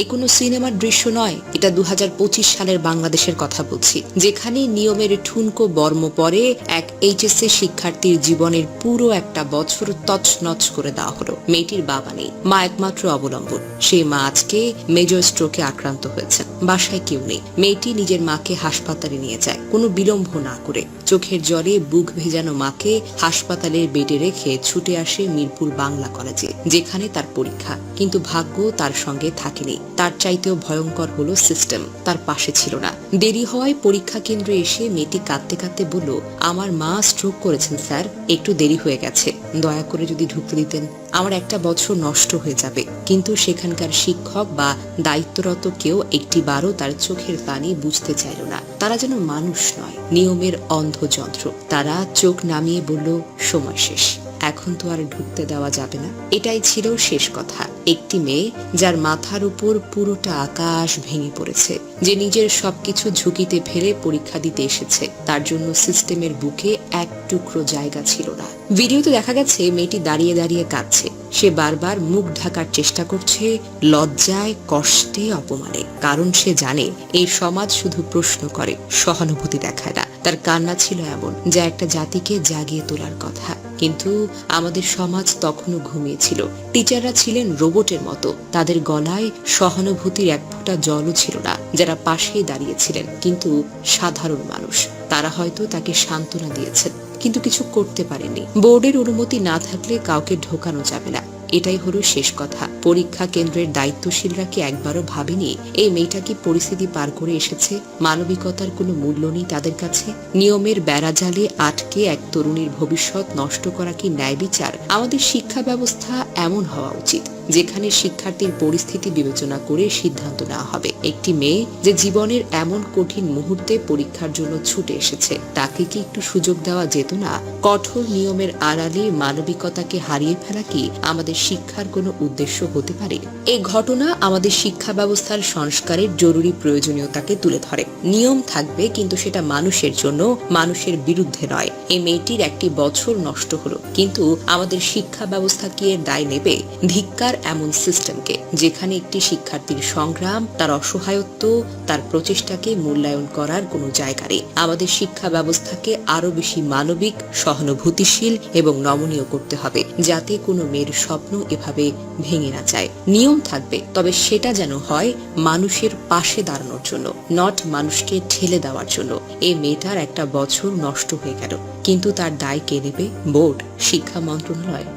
এ কোনো সিনেমার দৃশ্য নয়, এটা দু হাজার পঁচিশ সালের বাংলাদেশের কথা বলছি, যেখানে নিয়মের ঠুনকো বর্ম পরে এক এইচএসসি শিক্ষার্থীর জীবনের পুরো একটা বছর তছনছ করে দেওয়া হলো। মেয়েটির বাবা নেই, মা একমাত্র অবলম্বন, সেই মা আজকে মেজর স্ট্রোকে আক্রান্ত হয়েছেন, বাসায় কেউ নেই। মেয়েটি নিজের মাকে হাসপাতালে নিয়ে যায়, কোনো বিলম্ব না করে, চোখের জলে বুক ভেজানো মাকে হাসপাতালের বেডে রেখে ছুটে আসে মিরপুর বাংলা কলেজে, যেখানে তার পরীক্ষা, কিন্তু ভাগ্য তার সঙ্গে থাকেনি। তার চাইতেও ভয়ঙ্কর হলো সিস্টেম তার পাশে ছিল না। দেরি হওয়ায় পরীক্ষা কেন্দ্রে এসে মেয়েটি কাঁদতে কাঁদতে বলল, আমার মা স্ট্রোক করেছেন, স্যার, একটু দেরি হয়ে গেছে। দয়া করে যদি ঢুকতে দিতেন, আমার একটা বছর নষ্ট হয়ে যাবে। কিন্তু সেখানকার শিক্ষক বা দায়িত্বরত কেউ একটি বারও তার চোখের পানি বুঝতে চাইল না। তারা যেন মানুষ নয়, নিয়মের অন্ধযন্ত্র। তারা চোখ নামিয়ে বলল, সময় শেষ। এখন তো আর ঢুকতে দেওয়া যাবে না। এটাই ছিল শেষ কথা। একটি মেয়ে যার মাথার উপর পুরোটা আকাশ ভেঙে পড়েছে। যে নিজের সবকিছু ঝুঁকিতে ফেলে পরীক্ষা দিতে এসেছে। তার জন্য সিস্টেমের বুকে এক টুকরো জায়গা ছিল না। ভিডিওতে দেখা গেছে, মেয়েটি দাঁড়িয়ে দাঁড়িয়ে কাঁদছে। সে বারবার মুখ ঢাকার চেষ্টা করছে লজ্জায়, কষ্টে, অপমানে। কারণ সে জানে, এই সমাজ শুধু প্রশ্ন করে, সহানুভূতি দেখায় না। তার কান্না ছিল এমন, যা একটা জাতিকে জাগিয়ে তোলার কথা। কিন্তু আমাদের সমাজ তখনও ঘুমিয়েছিল টিচাররা ছিলেন রোবটের মতো। তাদের গলায় সহানুভূতির এক ফোঁটা জলও ছিল না, যারা পাশেই দাঁড়িয়েছিলেন, কিন্তু সাধারণ মানুষ। তারা হয়তো তাকে সান্ত্বনা দিয়েছেন, কিন্তু কিছু করতে পারেনি বোর্ডের অনুমতি না থাকলে কাউকে ঢোকানো যাবে না। এটাই হলো শেষ কথা। পরীক্ষা কেন্দ্রের দায়িত্বশীলরা কি একবারও ভাবেনি এই মেয়েটা কি পরিস্থিতি পার করে এসেছে? মানবিকতার কোনো মূল্য নেই তাদের কাছে? নিয়মের বেড়াজালে আটকে এক তরুণীর ভবিষ্যৎ নষ্ট করা কি ন্যায় বিচার? আমাদের শিক্ষা ব্যবস্থা এমন হওয়া উচিত, যেখানে শিক্ষার্থীর পরিস্থিতি বিবেচনা করে সিদ্ধান্ত নেওয়া হবে। একটি মেয়ে যে জীবনের এমন কঠিন মুহূর্তে পরীক্ষার জন্য ছুটে এসেছে, তাকে কি একটু সুযোগ দেওয়া যেত না? কঠোর নিয়মের আড়ালে মানবিকতাকে হারিয়ে ফেলা কি আমাদের শিক্ষার কোনো উদ্দেশ্য হতে পারে। এই ঘটনা আমাদের শিক্ষা ব্যবস্থার সংস্কারের জরুরি প্রয়োজনীয়তাকে তুলে ধরে। নিয়ম থাকবে, কিন্তু সেটা মানুষের জন্য, মানুষের বিরুদ্ধে নয়। এই মেয়েটির একটি বছর নষ্ট হলো। কিন্তু আমাদের শিক্ষা ব্যবস্থা কি এর দায় নেবে? ধিক্কার এমন সিস্টেমকে যেখানে একটি শিক্ষার্থীর সংগ্রাম, তার অসহায়ত্ব, তার প্রচেষ্টাকে মূল্যায়ন করার কোনো জায়গা নেই। আমাদের শিক্ষা ব্যবস্থাকে আরও বেশি মানবিক, সহানুভূতিশীল এবং নমনীয় করতে হবে, যাতে কোনো মেয়ের স্বপ্ন এভাবে ভেঙে না যায়। নিয়ম থাকবে, তবে সেটা যেন হয় মানুষের পাশে দাঁড়ানোর জন্য নট মানুষকে ঠেলে দেওয়ার জন্য। এই মেয়েটার একটা বছর নষ্ট হয়ে গেল, কিন্তু তার দায় কে নেবে? বোর্ড, শিক্ষা মন্ত্রণালয়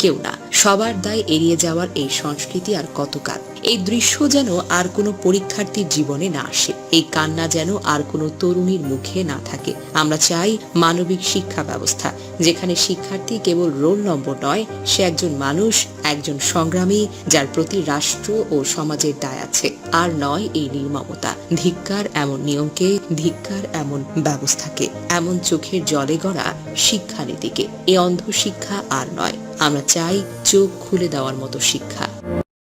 কেউ না। সবার দায় এড়িয়ে যাওয়ার এই সংস্কৃতি আর কতকাল এই দৃশ্য যেন আর কোনো পরীক্ষার্থীর জীবনে না আসে। এই কান্না যেন আর কোনো তরুণীর মুখে না থাকে। আমরা চাই মানবিক শিক্ষা ব্যবস্থা, যেখানে শিক্ষার্থী কেবল রোল নম্বর নয়, সে একজন মানুষ, একজন সংগ্রামী, যার প্রতি রাষ্ট্র ও সমাজের দায় আছে। আর নয় এই নির্মমতা, ধিক্কার এমন নিয়মকে, ধিক্কার এমন ব্যবস্থাকে, এমন চোখের জলে গড়া শিক্ষানীতিকে। এ অন্ধ শিক্ষা আর নয়। আমরা চাই চোখ খুলে দেওয়ার মতো শিক্ষা।